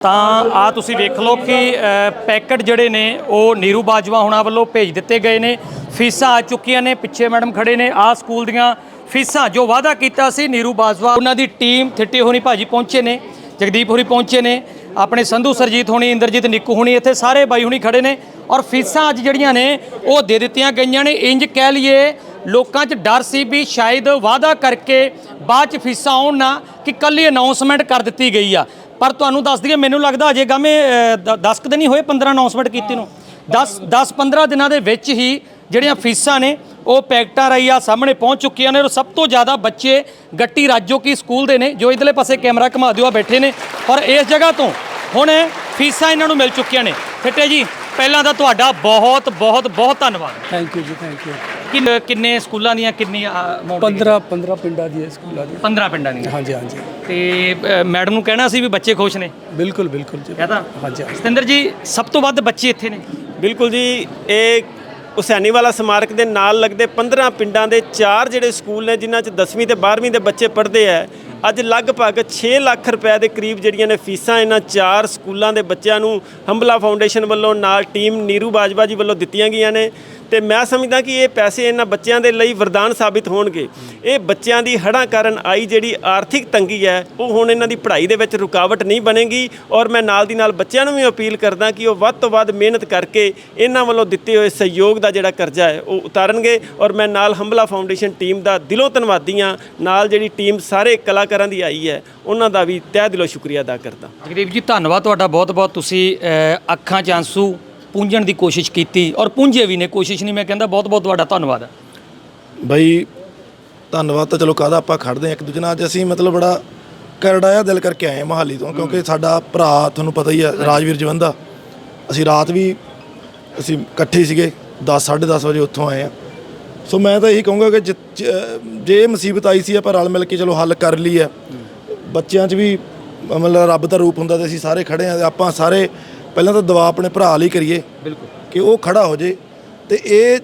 ਤਾਂ ਆ ਤੁਸੀਂ ਵੇਖ ਲਓ ਕਿ ਪੈਕਟ ਜਿਹੜੇ ਨੇ, ਉਹ ਨੀਰੂ ਬਾਜਵਾ ਹੁਣਾਂ ਵੱਲੋਂ ਭੇਜ ਦਿੱਤੇ ਗਏ ਨੇ। ਫੀਸਾਂ ਆ ਚੁੱਕੀਆਂ ਨੇ, ਪਿੱਛੇ ਮੈਡਮ ਖੜੇ ਨੇ। ਆ ਸਕੂਲ ਦੀਆਂ ਫੀਸਾਂ, ਜੋ ਵਾਅਦਾ ਕੀਤਾ ਸੀ, ਨੀਰੂ ਬਾਜਵਾ, ਉਹਨਾਂ ਦੀ ਟੀਮ ਥਿੱਟੀ ਹੋਣੀ ਭਾਜੀ ਪਹੁੰਚੇ ਨੇ, ਜਗਦੀਪ ਹੋਰੀ ਪਹੁੰਚੇ ਨੇ, ਆਪਣੇ ਸੰਧੂ, ਸਰਜੀਤ ਹੋਣੀ, ਇੰਦਰਜੀਤ, ਨਿੱਕੂ ਹੋਣੀ, ਇੱਥੇ ਸਾਰੇ ਬਾਈ ਹੁਣੀ ਖੜੇ ਨੇ। ਔਰ ਫੀਸਾਂ ਅੱਜ ਜਿਹੜੀਆਂ ਨੇ, ਉਹ ਦੇ ਦਿੱਤੀਆਂ ਗਈਆਂ ਨੇ। ਇੰਜ ਕਹਿ ਲਈਏ, ਲੋਕਾਂ 'ਚ ਡਰ ਸੀ ਵੀ ਸ਼ਾਇਦ ਵਾਅਦਾ ਕਰਕੇ ਬਾਅਦ 'ਚ ਫੀਸਾਂ ਆਉਣ ਨਾ, ਕਿ ਕੱਲ ਹੀ ਅਨਾਉਂਸਮੈਂਟ ਕਰ ਦਿੱਤੀ ਗਈ ਆ। ਪਰ ਤੁਹਾਨੂੰ ਦੱਸ ਦਈਏ, ਮੈਨੂੰ ਲੱਗਦਾ ਅਜੇ ਗਾਮੇ 10 ਦਿਨ ਹੀ ਹੋਏ 15 ਅਨਾਉਂਸਮੈਂਟ ਕੀਤੀ ਨੂੰ। 10 10 15 ਦਿਨਾਂ ਦੇ ਵਿੱਚ ਹੀ ਜਿਹੜੀਆਂ ਫੀਸਾਂ ਨੇ, ਉਹ ਪੈਕਟਾਂ ਰਾਈ ਆ ਸਾਹਮਣੇ ਪਹੁੰਚ ਚੁੱਕੀਆਂ ਨੇ ਔਰ ਸਭ ਤੋਂ ਜ਼ਿਆਦਾ ਬੱਚੇ ਗੱਟੀ ਰਾਜੋ ਕੀ ਸਕੂਲ ਦੇ ਨੇ, ਜੋ ਇਧਰਲੇ ਪਾਸੇ ਕੈਮਰਾ ਘੁਮਾ ਦਿਓ, ਆ ਬੈਠੇ ਨੇ। ਔਰ ਇਸ ਜਗ੍ਹਾ ਤੋਂ ਹੁਣ ਫੀਸਾਂ ਇਹਨਾਂ ਨੂੰ ਮਿਲ ਚੁੱਕੀਆਂ ਨੇ। ਫਿੱਟੇ ਜੀ, ਪਹਿਲਾਂ ਤਾਂ ਤੁਹਾਡਾ ਬਹੁਤ ਬਹੁਤ ਬਹੁਤ ਧੰਨਵਾਦ। Thank you ji thank you ਕਿੰਨ- ਕਿੰਨੇ ਸਕੂਲਾਂ ਦੀਆਂ ਕਿੰਨੀ ਅਮਾਉਂਟ 15 15 ਪਿੰਡਾਂ ਦੀ ਸਕੂਲਾਂ ਦੀ 15 ਪਿੰਡਾਂ ਦੀਆਂ। ਹਾਂਜੀ ਹਾਂਜੀ। ਤੇ ਅ, ਮੈਡਮ ਨੂੰ ਕਹਿਣਾ ਸੀ ਵੀ ਬੱਚੇ ਖੁਸ਼ ਨੇ? ਬਿਲਕੁਲ ਬਿਲਕੁਲ ਜੀ। ਕਹਤਾ? ਹਾਂਜੀ ਹਾਂਜੀ। ਸਤਿੰਦਰ ਜੀ ਸਭ ਤੋਂ ਵੱਧ ਬੱਚੇ ਇੱਥੇ ਨੇ? ਬਿਲਕੁਲ ਜੀ ਇਹ ਹੁਸੈਨੀ ਵਾਲਾ ਸਮਾਰਕ ਦੇ ਨਾਲ ਲੱਗਦੇ 15 ਪਿੰਡਾਂ ਦੇ ਚਾਰ ਜਿਹੜੇ ਸਕੂਲ ਨੇ ਜਿਨ੍ਹਾਂ 'ਚ 10ਵੀਂ ਤੇ 12ਵੀਂ ਦੇ ਬੱਚੇ ਪੜ੍ਹਦੇ ਆ ਅੱਜ ਲਗਭਗ 6 ਲੱਖ ਰੁਪਏ ਦੇ ਕਰੀਬ ਜਿਹੜੀਆਂ ਨੇ ਫੀਸਾਂ ਇਹਨਾਂ ਚਾਰ ਸਕੂਲਾਂ ਦੇ ਬੱਚਿਆਂ ਨੂੰ ਹੰਬਲਾ ਫਾਊਂਡੇਸ਼ਨ ਵੱਲੋਂ ਨਾਲ ਟੀਮ ਨੀਰੂ ਬਾਜਵਾ ਜੀ ਵੱਲੋਂ ਦਿੱਤੀਆਂ ਗਈਆਂ ਨੇ। ਤੇ ਮੈਂ ਸਮਝਦਾ ਕਿ ਇਹ ਪੈਸੇ ਇਹਨਾਂ ਬੱਚਿਆਂ ਦੇ ਲਈ ਵਰਦਾਨ ਸਾਬਿਤ ਹੋਣਗੇ। ਇਹ ਬੱਚਿਆਂ ਦੀ ਹੜ੍ਹਾਂ ਕਾਰਨ ਆਈ ਜਿਹੜੀ ਆਰਥਿਕ ਤੰਗੀ ਹੈ, ਉਹ ਹੁਣ ਇਹਨਾਂ ਦੀ ਪੜ੍ਹਾਈ ਦੇ ਵਿੱਚ ਰੁਕਾਵਟ ਨਹੀਂ ਬਣੇਗੀ ਔਰ ਮੈਂ ਨਾਲ ਦੀ ਨਾਲ ਬੱਚਿਆਂ ਨੂੰ ਵੀ ਅਪੀਲ ਕਰਦਾ ਕਿ ਉਹ ਵੱਧ ਤੋਂ ਵੱਧ ਮਿਹਨਤ ਕਰਕੇ ਇਹਨਾਂ ਵੱਲੋਂ ਦਿੱਤੇ ਹੋਏ ਸਹਿਯੋਗ ਦਾ ਜਿਹੜਾ ਕਰਜ਼ਾ ਹੈ, ਉਹ ਉਤਾਰਨਗੇ ਔਰ ਮੈਂ ਨਾਲ ਹੰਬਲਾ ਫਾਊਂਡੇਸ਼ਨ ਟੀਮ ਦਾ ਦਿਲੋਂ ਧੰਨਵਾਦੀ ਹਾਂ। ਨਾਲ ਜਿਹੜੀ ਟੀਮ ਸਾਰੇ ਕਲਾਕਾਰਾਂ ਦੀ ਆਈ ਹੈ, ਉਹਨਾਂ ਦਾ ਵੀ ਤਹਿ ਦਿਲੋਂ ਸ਼ੁਕਰੀਆ ਅਦਾ ਕਰਦਾ। ਜਗਦੀਪ ਜੀ, ਧੰਨਵਾਦ ਤੁਹਾਡਾ, ਬਹੁਤ-ਬਹੁਤ ਤੁਸੀਂ ਅੱਖਾਂ 'ਚ ਪੂੰਝਣ ਦੀ ਕੋਸ਼ਿਸ਼ ਕੀਤੀ ਔਰ ਪੂੰਝੇ ਵੀ ਨੇ ਕੋਸ਼ਿਸ਼ ਨਹੀਂ ਮੈਂ ਕਹਿੰਦਾ ਬਹੁਤ-ਬਹੁਤ ਤੁਹਾਡਾ ਧੰਨਵਾਦ। ਬਈ ਧੰਨਵਾਦ ਤਾਂ ਚਲੋ ਕਾਹਦਾ ਆਪਾਂ ਖੜਦੇ ਹਾਂ ਇੱਕ ਦੂਜੇ ਨਾਲ ਅੱਜ ਅਸੀਂ ਮਤਲਬ ਬੜਾ ਕਰੜਾਇਆ ਦਿਲ ਕਰਕੇ ਆਏ ਮਹਾਲੀ ਤੋਂ ਕਿਉਂਕਿ ਸਾਡਾ ਭਰਾ ਤੁਹਾਨੂੰ ਪਤਾ ਹੀ ਹੈ ਰਾਜਵੀਰ ਜਵੰਦਾ। ਅਸੀਂ ਰਾਤ ਵੀ ਅਸੀਂ ਇਕੱਠੇ ਸੀਗੇ 10 10:30 ਵਜੇ ਉੱਥੋਂ ਆਏ ਆ ਸੋ ਮੈਂ ਤਾਂ ਇਹੀ ਕਹੂੰਗਾ ਕਿ ਜਿ- ਮੁਸੀਬਤ ਆਈ ਸੀ ਆਪਾਂ ਰਲ ਮਿਲ ਕੇ ਚਲੋ ਹੱਲ ਕਰ ਲਈ ਹੈ। ਬੱਚਿਆਂ 'ਚ ਵੀ ਮਤਲਬ ਰੱਬ ਦਾ ਰੂਪ ਹੁੰਦਾ ਤੇ ਅਸੀਂ ਸਾਰੇ ਖੜੇ ਆ ਆਪਾਂ ਸਾਰੇ ਪਹਿਲਾਂ ਤਾਂ ਦੁਆ ਆਪਣੇ ਭਰਾ ਲਈ ਕਰੀਏ ਬਿਲਕੁਲ। ਕਿ ਉਹ ਖੜਾ ਹੋ ਜੇ ਤੇ ਇਹ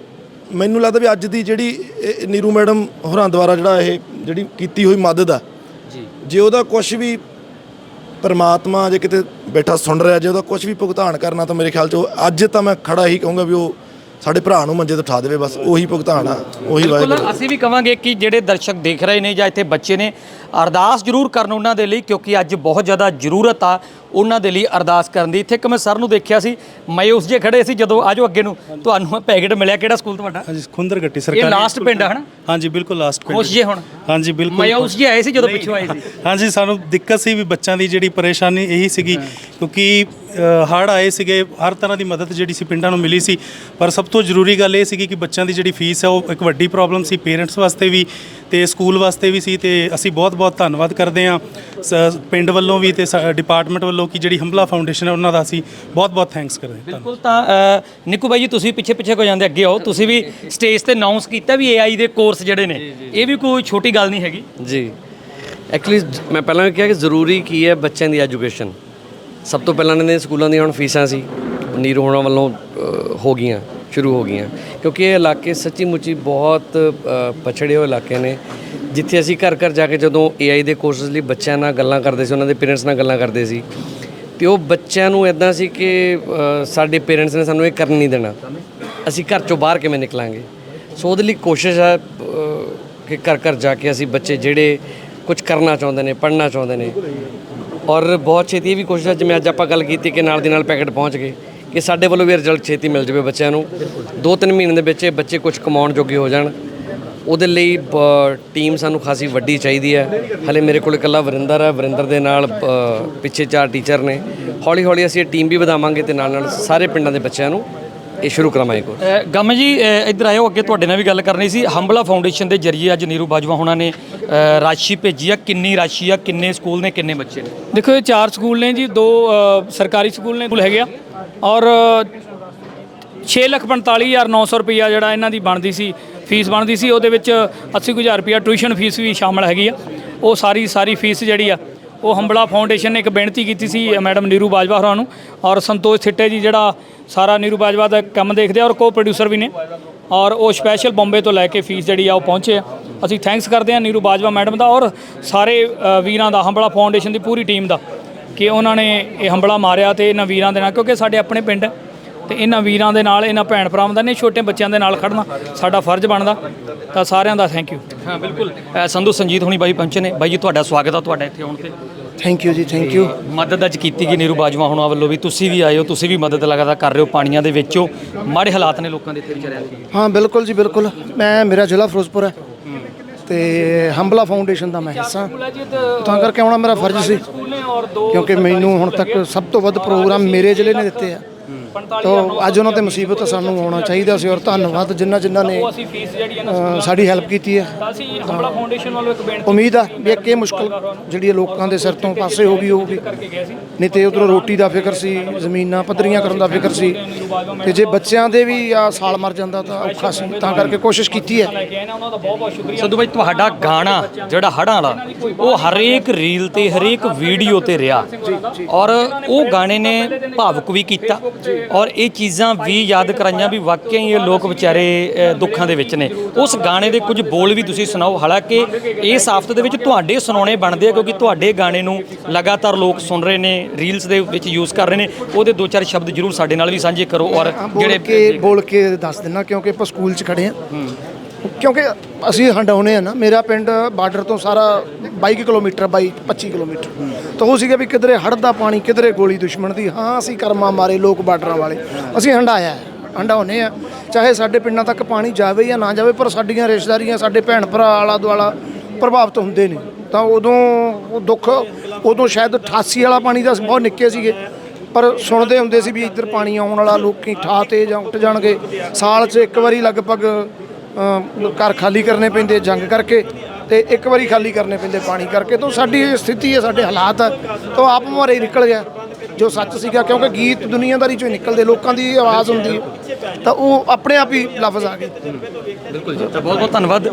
ਮੈਨੂੰ ਲੱਗਦਾ ਵੀ ਅੱਜ ਦੀ ਜਿਹੜੀ ਇਹ ਨੀਰੂ ਮੈਡਮ ਹੋਰਾਂ ਦੁਆਰਾ ਜਿਹੜਾ ਇਹ ਜਿਹੜੀ ਕੀਤੀ ਹੋਈ ਮਦਦ ਆ ਜੀ। ਜੇ ਉਹਦਾ ਕੁਝ ਵੀ ਪਰਮਾਤਮਾ ਜੇ ਕਿਤੇ ਬੈਠਾ ਸੁਣ ਰਿਹਾ ਜੇ ਉਹਦਾ ਕੁਝ ਵੀ ਭੁਗਤਾਨ ਕਰਨਾ ਤਾਂ ਮੇਰੇ ਖਿਆਲ ਚ ਉਹ ਅੱਜ ਤਾਂ ਮੈਂ ਖੜਾ ਹੀ ਕਹੂੰਗਾ ਵੀ ਉਹ ਸਾਡੇ ਭਰਾ ਨੂੰ ਮੰਜੇ ਤੋਂ ਉਠਾ ਦੇਵੇ ਬਸ ਉਹੀ ਭੁਗਤਾਨ ਆ ਉਹੀ ਵਾਹਿਗੁਰੂ। ਬਿਲਕੁਲ ਅਸੀਂ ਵੀ ਕਵਾਂਗੇ ਕਿ ਜਿਹੜੇ ਦਰਸ਼ਕ ਦੇਖ ਰਹੇ ਨੇ ਜਾਂ ਇੱਥੇ ਬੱਚੇ ਨੇ ਅਰਦਾਸ ਜ਼ਰੂਰ ਕਰਨ ਉਹਨਾਂ ਦੇ ਲਈ ਕਿਉਂਕਿ ਅੱਜ ਬਹੁਤ ਜ਼ਿਆਦਾ ਜ਼ਰੂਰਤ ਆ ਉਹਨਾਂ ਦੇ ਲਈ ਅਰਦਾਸ ਕਰਨ ਦੀ। ਇੱਥੇ ਇੱਕ ਮੈਂ ਸਰ ਨੂੰ ਦੇਖਿਆ ਸੀ ਮਾਇੂਸ ਜੇ ਖੜੇ ਸੀ ਜਦੋਂ ਆਜੋ ਅੱਗੇ ਨੂੰ ਤੁਹਾਨੂੰ ਪੈਕੇਟ ਮਿਲਿਆ ਕਿਹੜਾ ਸਕੂਲ ਤੁਹਾਡਾ? ਹਾਂਜੀ ਖੁੰਦਰ ਗੱਟੀ ਇਹ ਸਰਕਾਰੀ ਲਾਸਟ ਪਿੰਡ ਆ ਹਨਾ? ਹਾਂਜੀ ਬਿਲਕੁਲ ਲਾਸਟ ਪਿੰਡ। ਖੁਸ਼ ਜੇ ਹੁਣ। ਹਾਂਜੀ ਬਿਲਕੁਲ। ਮਾਇੂਸ ਜੇ ਆਏ ਸੀ ਜਦੋਂ ਪਿੱਛੋਂ ਆਏ ਸੀ। ਹਾਂਜੀ ਸਾਨੂੰ ਦਿੱਕਤ ਸੀ ਵੀ ਬੱਚਿਆਂ ਦੀ ਜਿਹੜੀ ਪਰੇਸ਼ਾਨੀ ਇਹੀ ਸੀਗੀ ਕਿਉਂਕਿ ਹੜ ਆਏ ਸੀਗੇ ਹਰ ਤਰ੍ਹਾਂ ਦੀ ਮਦਦ ਜਿਹੜੀ ਸੀ ਪਿੰਡਾਂ ਨੂੰ ਮਿਲੀ ਸੀ। ਪਰ ਸਭ ਤੋਂ ਜ਼ਰੂਰੀ ਗੱਲ ਇਹ ਸੀਗੀ ਕਿ ਬੱਚਿਆਂ ਦੀ ਜਿਹੜੀ ਫੀਸ ਹੈ ਉਹ ਇੱਕ ਵੱਡੀ ਪ੍ਰੋਬਲਮ ਸੀ ਪੇਰੈਂਟਸ ਵਾਸਤੇ ਵੀ ਤੇ ਸਕੂਲ ਵਾਸਤੇ ਵੀ ਸੀ ਤੇ ਅਸੀਂ ਬਹੁਤ-ਬਹੁਤ ਧੰਨਵਾਦ ਕਰਦੇ ਹਾਂ। ਸ- ਪਿੰਡ ਵੱਲੋਂ ਵੀ ਤੇ ਡਿਪਾਰਟਮੈਂਟ ਵੱਲੋਂ ਕਿ ਜਿਹੜੀ ਹੰਬਲਾ ਫਾਊਂਡੇਸ਼ਨ ਹੈ ਉਹਨਾਂ ਦਾ ਅਸੀਂ ਬਹੁਤ-ਬਹੁਤ ਥੈਂਕਸ ਕਰਦੇ ਹਾਂ। ਬਿਲਕੁਲ ਤਾਂ ਨਿੱਕੂ ਬਾਈ ਜੀ ਤੁਸੀਂ ਪਿੱਛੇ ਪਿੱਛੇ ਕੋ ਜਾਂਦੇ ਅੱਗੇ ਆਓ। ਤੁਸੀਂ ਵੀ ਸਟੇਜ ਤੇ ਅਨਾਉਂਸ ਕੀਤਾ ਵੀ AI ਦੇ ਕੋਰਸ ਜਿਹੜੇ ਨੇ। ਇਹ ਵੀ ਕੋਈ ਛੋਟੀ ਗੱਲ ਨਹੀਂ ਹੈਗੀ। ਜੀ। ਐਕਚੁਅਲੀ ਮੈਂ ਪਹਿਲਾਂ ਵੀ ਕਿਹਾ ਕਿ ਜ਼ਰੂਰੀ ਕੀ ਹੈ ਬੱਚਿਆਂ ਦੀ ਐਜੂਕੇਸ਼ਨ ਸਭ ਤੋਂ ਪਹਿਲਾਂ ਇਹਨਾਂ ਦੇ ਸਕੂਲਾਂ ਦੀਆਂ ਹੁਣ ਫੀਸਾਂ ਸੀ, ਨੀਰੂ ਹੋਣਾ ਵੱਲੋਂ ਹੋ ਗਈਆਂ, ਸ਼ੁਰੂ ਹੋ ਗਈਆਂ। ਕਿਉਂਕਿ ਇਹ ਇਲਾਕੇ ਸੱਚੀ ਮੁੱਚੀ ਬਹੁਤ ਪਛੜੇ ਹੋਏ ਇਲਾਕੇ ਨੇ। ਜਿੱਥੇ ਅਸੀਂ ਘਰ ਘਰ ਜਾ ਕੇ ਜਦੋਂ AI ਦੇ ਕੋਰਸਸ ਲਈ ਬੱਚਿਆਂ ਨਾਲ ਗੱਲਾਂ ਕਰਦੇ ਸੀ, ਉਹਨਾਂ ਦੇ ਪੇਰੈਂਟਸ ਨਾਲ ਗੱਲਾਂ ਕਰਦੇ ਸੀ, ਤੇ ਉਹ ਬੱਚਿਆਂ ਨੂੰ ਇਦਾਂ ਸੀ ਕਿ ਸਾਡੇ ਪੇਰੈਂਟਸ ਨੇ ਸਾਨੂੰ ਇਹ ਕਰਨ ਨਹੀਂ ਦੇਣਾ। ਅਸੀਂ ਘਰ ਚੋਂ ਬਾਹਰ ਕਿਵੇਂ ਨਿਕਲਾਂਗੇ? ਸੋ ਉਹਦੇ ਲਈ ਕੋਸ਼ਿਸ਼ ਹੈ ਕਿ ਘਰ ਘਰ ਜਾ ਕੇ ਅਸੀਂ ਬੱਚੇ ਜਿਹੜੇ ਕੁਝ ਕਰਨਾ ਚਾਹੁੰਦੇ ਨੇ, ਪੜ੍ਹਨਾ ਚਾਹੁੰਦੇ ਨੇ ਔਰ ਬਹੁਤ ਛੇਤੀ ਇਹ ਵੀ ਕੋਸ਼ਿਸ਼ ਹੈ ਜਿਵੇਂ ਅੱਜ ਆਪਾਂ ਗੱਲ ਕੀਤੀ ਕਿ ਨਾਲ ਦੀ ਨਾਲ ਪੈਕੇਟ ਪਹੁੰਚ ਗਏ, ਕਿ ਸਾਡੇ ਵੱਲੋਂ ਵੀ ਰਿਜ਼ਲਟ ਛੇਤੀ ਮਿਲ ਜਾਵੇ ਬੱਚਿਆਂ ਨੂੰ। ਦੋ ਤਿੰਨ ਮਹੀਨੇ ਦੇ ਵਿੱਚ ਇਹ ਬੱਚੇ ਕੁਝ ਕਮਾਉਣ ਜੋਗੇ ਹੋ ਜਾਣ। ਉਹਦੇ ਲਈ ਟੀਮ ਸਾਨੂੰ ਖਾਸੀ ਵੱਡੀ ਚਾਹੀਦੀ ਹੈ। ਹਲੇ ਮੇਰੇ ਕੋਲ ਇਕੱਲਾ ਵਰਿੰਦਰ ਹੈ, ਵਰਿੰਦਰ ਦੇ ਨਾਲ ਪਿੱਛੇ ਚਾਰ ਟੀਚਰ ਨੇ। ਹੌਲੀ ਹੌਲੀ ਅਸੀਂ ਇਹ ਟੀਮ ਵੀ ਵਧਾਵਾਂਗੇ ਤੇ ਨਾਲ ਨਾਲ ਸਾਰੇ ਪਿੰਡਾਂ ਦੇ ਬੱਚਿਆਂ ਨੂੰ ਇਹ ਸ਼ੁਰੂ ਕਰਾਵਾਂਗੇ ਕੋਰਸ ਗਮ ਜੀ ਇੱਧਰ ਆਇਓ ਅੱਗੇ ਤੁਹਾਡੇ ਨਾਲ ਵੀ ਗੱਲ ਕਰਨੀ ਸੀ। ਹੰਬਲਾ ਫਾਊਂਡੇਸ਼ਨ ਦੇ ਜਰੀਏ ਅੱਜ ਨੀਰੂ ਬਾਜਵਾ ਹੋਣਾ ਨੇ ਰਾਸ਼ੀ ਭੇਜੀ ਆ। ਕਿੰਨੀ ਰਾਸ਼ੀ ਆ ਕਿੰਨੇ ਸਕੂਲ ਨੇ ਕਿੰਨੇ ਬੱਚੇ ਨੇ? ਦੇਖੋ ਇਹ ਚਾਰ ਸਕੂਲ ਨੇ ਜੀ ਦੋ ਸਰਕਾਰੀ ਸਕੂਲ ਨੇ ਸਕੂਲ ਹੈਗੇ ਆ। ਔਰ 644900 ਰੁਪਈਆ ਜਿਹੜਾ ਇਹਨਾਂ ਦੀ ਬਣਦੀ ਸੀ ਫੀਸ ਬਣਦੀ ਸੀ। ਉਹਦੇ ਵਿੱਚ 80000 ਰੁਪਈਆ ਟਿਊਸ਼ਨ ਫੀਸ ਵੀ ਸ਼ਾਮਲ ਹੈਗੀ ਆ। ਉਹ ਸਾਰੀ ਸਾਰੀ ਫੀਸ ਜਿਹੜੀ ਆ ਉਹ ਹੰਬਲਾ ਫਾਊਂਡੇਸ਼ਨ ਨੇ ਇੱਕ ਬੇਨਤੀ ਕੀਤੀ ਸੀ ਮੈਡਮ ਨੀਰੂ ਬਾਜਵਾ ਹੋਰਾਂ ਨੂੰ। ਔਰ ਸੰਤੋਸ਼ ਥਿੱਟੇ ਜੀ ਜਿਹੜਾ ਸਾਰਾ ਨੀਰੂ ਬਾਜਵਾ ਦਾ ਕੰਮ ਦੇਖਦੇ ਆ ਔਰ ਕੋ ਪ੍ਰੋਡਿਊਸਰ ਵੀ ਨੇ। ਔਰ ਉਹ ਸਪੈਸ਼ਲ ਬੰਬੇ ਤੋਂ ਲੈ ਕੇ ਫੀਸ ਜਿਹੜੀ ਆ ਉਹ ਪਹੁੰਚੇ ਆ। ਅਸੀਂ ਥੈਂਕਸ ਕਰਦੇ ਹਾਂ ਨੀਰੂ ਬਾਜਵਾ ਮੈਡਮ ਦਾ ਔਰ ਸਾਰੇ ਵੀਰਾਂ ਦਾ, ਹੰਬਲਾ ਫਾਊਂਡੇਸ਼ਨ ਦੀ ਪੂਰੀ ਟੀਮ ਦਾ ਕਿ ਉਹਨਾਂ ਨੇ ਇਹ ਹੰਬਲਾ ਮਾਰਿਆ ਤੇ ਇਹਨਾਂ ਵੀਰਾਂ ਦੇ ਨਾਲ, ਕਿਉਂਕਿ ਸਾਡੇ ਆਪਣੇ ਪਿੰਡ ਤੇ ਇਹਨਾਂ ਵੀਰਾਂ ਦੇ ਨਾਲ ਇਹਨਾਂ ਭੈਣ ਭਰਾਵਾਂ ਦਾ ਨੇ ਛੋਟੇ ਬੱਚਿਆਂ ਦੇ ਨਾਲ ਖੜਨਾ ਸਾਡਾ ਫਰਜ਼ ਬਣਦਾ। ਤਾਂ ਸਾਰਿਆਂ ਦਾ ਥੈਂਕ ਯੂ ਹਾਂ ਬਿਲਕੁਲ। ਸੰਧੂ ਸੰਜੀਤ ਹੁਣੀ ਬਾਈ ਪਹੁੰਚੇ ਨੇ। ਬਾਈ ਜੀ ਤੁਹਾਡਾ ਸਵਾਗਤ ਆ ਤੁਹਾਡਾ ਇੱਥੇ ਆਉਣ ਤੇ। Thank you ji thank you ਮਦਦ ਅੱਜ ਕੀਤੀ ਗਈ ਨੀਰੂ ਬਾਜਵਾ ਹੁਣਾਂ ਵੱਲੋਂ ਵੀ। ਤੁਸੀਂ ਵੀ ਆਏ ਹੋ ਤੁਸੀਂ ਵੀ ਮਦਦ ਲਗਾਤਾਰ ਕਰ ਰਹੇ ਹੋ ਪਾਣੀਆਂ ਦੇ ਵਿੱਚੋਂ ਮਾੜੇ ਹਾਲਾਤ ਨੇ ਲੋਕਾਂ ਦੇ ਇੱਥੇ ਵਿਚਾਰਿਆਂ ਦੇ। ਹਾਂ ਬਿਲਕੁਲ ਜੀ ਬਿਲਕੁਲ। ਮੈਂ ਮੇਰਾ ਜ਼ਿਲ੍ਹਾ ਫਿਰੋਜ਼ਪੁਰ ਹੈ। ਤੇ ਹੰਬਲਾ ਫਾਊਂਡੇਸ਼ਨ ਦਾ ਮੈਂ ਹਿੱਸਾ। ਹਾਂ। ਤਾਂ ਕਰਕੇ ਆਉਣਾ ਮੇਰਾ ਫਰਜ਼ ਸੀ। ਕਿਉਂਕਿ ਮੈਨੂੰ ਹੁਣ ਤੱਕ ਸਭ ਤੋਂ ਵੱਧ ਪ੍ਰੋਗਰਾਮ ਮੇਰੇ ਜ਼ਿਲ੍ਹੇ ਨੇ ਦਿੱਤੇ ਆ। ਤਾਂ ਅੱਜ ਉਹਨਾਂ ਤੇ ਮੁਸੀਬਤ ਸਾਨੂੰ ਆਉਣਾ ਚਾਹੀਦਾ ਸੀ ਔਰ ਧੰਨਵਾਦ ਜਿਨ੍ਹਾਂ ਜਿਨ੍ਹਾਂ ਨੇ ਅਸੀਂ ਫੀਸ ਜਿਹੜੀ ਹੈ ਨਾ ਅ, ਸਾਡੀ ਹੈਲਪ ਕੀਤੀ ਹੈ ਤਾਂ ਅਸੀਂ ਹੰਬਲਾ ਫਾਊਂਡੇਸ਼ਨ ਵੱਲੋਂ ਇੱਕ ਬੇਨਤੀ ਉਮੀਦ ਆ ਵੀ ਇੱਕ ਇਹ ਮੁਸ਼ਕਲ ਜਿਹੜੀ ਲੋਕਾਂ ਦੇ ਸਿਰ ਤੋਂ ਪਾਸੇ ਹੋ ਗਈ ਹੋਊਗੀ ਨਹੀਂ ਤੇ ਉਧਰੋਂ ਰੋਟੀ ਦਾ ਫਿਕਰ ਸੀ ਜ਼ਮੀਨਾਂ ਪੱਧਰੀਆਂ ਕਰਨ ਦਾ ਫਿਕਰ ਸੀ ਤੇ ਜੇ ਬੱਚਿਆਂ ਦੇ ਵੀ ਆ ਸਾਲ ਮਰ ਜਾਂਦਾ ਤਾਂ ਔਖਾ ਸੀ ਤਾਂ ਕਰਕੇ ਕੋਸ਼ਿਸ਼ ਕੀਤੀ ਹੈ ਸੰਧੂ ਬਾਈ ਤੁਹਾਡਾ ਗਾਣਾ ਜਿਹੜਾ ਹੜਾਂ ਵਾਲਾ ਉਹ ਹਰੇਕ ਰੀਲ ਤੇ ਹਰੇਕ ਵੀਡੀਓ ਤੇ ਰਿਹਾ ਔਰ ਉਹ ਗਾਣੇ ਨੇ ਭਾਵੁਕ ਵੀ ਕੀਤਾ ਔਰ ਇਹ ਚੀਜ਼ਾਂ ਵੀ ਯਾਦ ਕਰਾਈਆਂ ਵੀ ਵਾਕਿਆ ਹੀ ਇਹ ਲੋਕ ਵਿਚਾਰੇ ਦੁੱਖਾਂ ਦੇ ਵਿੱਚ ਨੇ। ਉਸ ਗਾਣੇ ਦੇ ਕੁਝ ਬੋਲ ਵੀ ਤੁਸੀਂ ਸੁਣਾਓ। ਹਾਲਾਂਕਿ ਇਸ ਹਫ਼ਤੇ ਦੇ ਵਿੱਚ ਤੁਹਾਡੇ ਸੁਣਾਉਣੇ ਬਣਦੇ ਆ ਕਿਉਂਕਿ ਤੁਹਾਡੇ ਗਾਣੇ ਨੂੰ ਲਗਾਤਾਰ ਲੋਕ ਸੁਣ ਰਹੇ ਨੇ ਰੀਲਸ ਦੇ ਵਿੱਚ ਯੂਜ਼ ਕਰ ਰਹੇ ਨੇ। ਉਹਦੇ ਦੋ ਚਾਰ ਸ਼ਬਦ ਜ਼ਰੂਰ ਸਾਡੇ ਨਾਲ ਵੀ ਸਾਂਝੇ ਕਰੋ ਔਰ ਕੇ ਬੋਲ ਕੇ ਦੱਸ ਦਿੰਨਾ ਕਿਉਂਕਿ ਆਪਾਂ ਸਕੂਲ 'ਚ ਖੜੇ ਆ। ਕਿਉਂਕਿ ਅਸੀਂ ਹੰਡਾਉਨੇ ਆ ਨਾ ਮੇਰਾ ਪਿੰਡ ਬਾਰਡਰ ਤੋਂ ਸਾਰਾ 22 ਕਿਲੋਮੀਟਰ 22 25 ਕਿਲੋਮੀਟਰ। ਤਾਂ ਉਹ ਸੀਗਾ ਵੀ ਕਿਧਰੇ ਹੜਦਾ ਪਾਣੀ ਕਿਧਰੇ ਗੋਲੀ ਦੁਸ਼ਮਣ ਦੀ ਹਾਂ ਅਸੀਂ ਕਰਮਾ ਮਾਰੇ ਲੋਕ ਬਾਰਡਰਾਂ ਵਾਲੇ। ਅਸੀਂ ਹੰਡਾਇਆ ਹੈ, ਹੰਡਾਉਨੇ ਆ। ਚਾਹੇ ਸਾਡੇ ਪਿੰਡਾਂ ਤੱਕ ਪਾਣੀ ਜਾਵੇ ਜਾਂ ਨਾ ਜਾਵੇ ਪਰ ਸਾਡੀਆਂ ਰਿਸ਼ਤੇਦਾਰੀਆਂ ਸਾਡੇ ਭੈਣ ਭਰਾ ਆਲਾ ਦੁਆਲਾ ਪ੍ਰਭਾਵਿਤ ਹੁੰਦੇ ਨੇ। ਤਾਂ ਉਦੋਂ ਉਹ ਦੁੱਖ ਉਦੋਂ ਸ਼ਾਇਦ 88 ਵਾਲਾ ਪਾਣੀ ਦਾ ਅਸੀਂ ਬਹੁਤ ਨਿੱਕੇ ਸੀਗੇ। ਪਰ ਸੁਣਦੇ ਹੁੰਦੇ ਸੀ ਵੀ ਇੱਧਰ ਪਾਣੀ ਆਉਣ ਵਾਲਾ ਲੋਕੀ ਠਾ ਤੇ ਜਾਂ ਉੱਠ ਜਾਣਗੇ। ਸਾਲ 'ਚ ਇੱਕ ਵਾਰੀ ਲਗਭਗ ਘਰ ਖਾਲੀ ਕਰਨੇ ਪੈਂਦੇ, ਜੰਗ ਕਰਕੇ ਤੇ ਇੱਕ ਵਾਰੀ ਖਾਲੀ ਕਰਨੇ ਪੈਂਦੇ ਪਾਣੀ ਕਰਕੇ। ਤਾਂ ਸਾਡੀ ਇਹ ਸਥਿਤੀ ਹੈ, ਸਾਡੇ ਹਾਲਾਤ ਆ। ਤਾਂ ਆਪ ਮੁਹਾਰੇ ਨਿਕਲ ਗਿਆ। ਜੋ ਸੱਚ ਸੀਗਾ, ਕਿਉਂਕਿ ਗੀਤ ਦੁਨੀਆਦਾਰੀ ਚੋਂ ਨਿਕਲਦੇ, ਲੋਕਾਂ ਦੀ ਆਵਾਜ਼ ਹੁੰਦੀ ਹੈ, ਤਾਂ ਉਹ ਆਪਣੇ ਆਪ ਹੀ ਲਫ਼ਜ਼ ਆ ਗਏ। ਬਿਲਕੁਲ ਜੀ, ਤਾਂ ਬਹੁਤ ਬਹੁਤ ਧੰਨਵਾਦ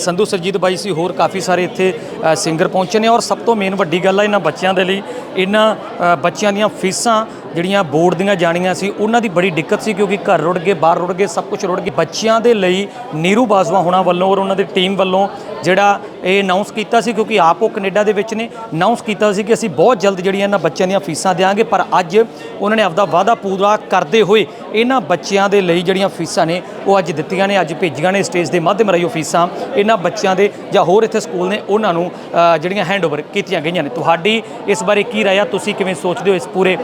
ਸੰਧੂ ਸਰਜੀਤ ਬਾਈ ਸੀ ਹੋਰ ਕਾਫੀ ਸਾਰੇ ਇੱਥੇ ਸਿੰਗਰ ਪਹੁੰਚੇ ਨੇ ਔਰ ਸਭ ਤੋਂ ਮੇਨ ਵੱਡੀ ਗੱਲ ਆ ਇਹਨਾਂ ਬੱਚਿਆਂ ਦੇ ਲਈ। ਇਹਨਾਂ ਬੱਚਿਆਂ ਦੀਆਂ ਫੀਸਾਂ ਜਿਹੜੀਆਂ ਬੋਰਡ ਦੀਆਂ ਜਾਣੀਆਂ ਸੀ, ਉਹਨਾਂ ਦੀ ਬੜੀ ਦਿੱਕਤ ਸੀ ਕਿਉਂਕਿ ਘਰ ਰੁੜ ਗਏ, ਬਾਹਰ ਰੁੜ ਗਏ, ਸਭ ਕੁਝ ਰੁੜ ਗਏ। ਬੱਚਿਆਂ ਦੇ ਲਈ ਨੀਰੂ ਬਾਜਵਾ ਹੋਣਾ ਵੱਲੋਂ ਔਰ ਉਹਨਾਂ ਦੀ ਟੀਮ ਵੱਲੋਂ ਜਿਹੜਾ ਇਹ ਅਨਾਉਂਸ ਕੀਤਾ ਸੀ ਕਿਉਂਕਿ ਆਪ ਉਹ ਕੈਨੇਡਾ ਦੇ ਵਿੱਚ ਨੇ ਅਨਾਉਂਸ ਕੀਤਾ ਸੀ ਕਿ ਅਸੀਂ ਬਹੁਤ ਜਲਦ ਜਿਹੜੀਆਂ ਇਹਨਾਂ ਬੱਚਿਆਂ ਦੀਆਂ ਫੀਸਾਂ ਦੇਵਾਂਗੇ ਪਰ ਅੱਜ ਉਹਨਾਂ ਨੇ ਆਪਦਾ ਵਾਅਦਾ ਪੂਰਾ ਕਰਦੇ ਹੋਏ ਇਹਨਾਂ ਬੱਚਿਆਂ ਦੇ ਲਈ ਜਿਹੜੀਆਂ ਫੀਸਾਂ ਨੇ ਉਹ ਅੱਜ ਦਿੱਤੀਆਂ ਨੇ ਅੱਜ ਭੇਜੀਆਂ ਨੇ ਸਟੇਜ ਦੇ ਮਾਧਿਅਮ ਰਾਹੀਂ ਉਹ ਫੀਸਾਂ ਇਹਨਾਂ ਬੱਚਿਆਂ ਦੇ ਜਾਂ ਹੋਰ ਇੱਥੇ ਸਕੂਲ ਨੇ ਉਹਨਾਂ ਨੂੰ ਅ, ਜਿਹੜੀਆਂ ਹੈਂਡਓਵਰ ਕੀਤੀਆਂ ਗਈਆਂ ਨੇ। ਤੁਹਾਡੀ ਇਸ ਬਾਰੇ ਕੀ ਰਾਏ ਆ? ਤੁਸੀਂ ਕਿਵੇਂ ਸੋਚਦੇ ਹੋ ਇਸ ਪੂਰੇ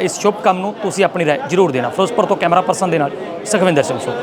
ਇਸ ਸ਼ੁਭ ਕੰਮ ਨੂੰ? ਤੁਸੀਂ ਆਪਣੀ ਰਾਏ ਜ਼ਰੂਰ ਦੇਣਾ। ਫਿਰੋਜ਼ਪੁਰ ਤੋਂ ਕੈਮਰਾ ਪਰਸਨ ਦੇ ਨਾਲ ਸੁਖਵਿੰਦਰ ਸਿੰਘ ਸੋ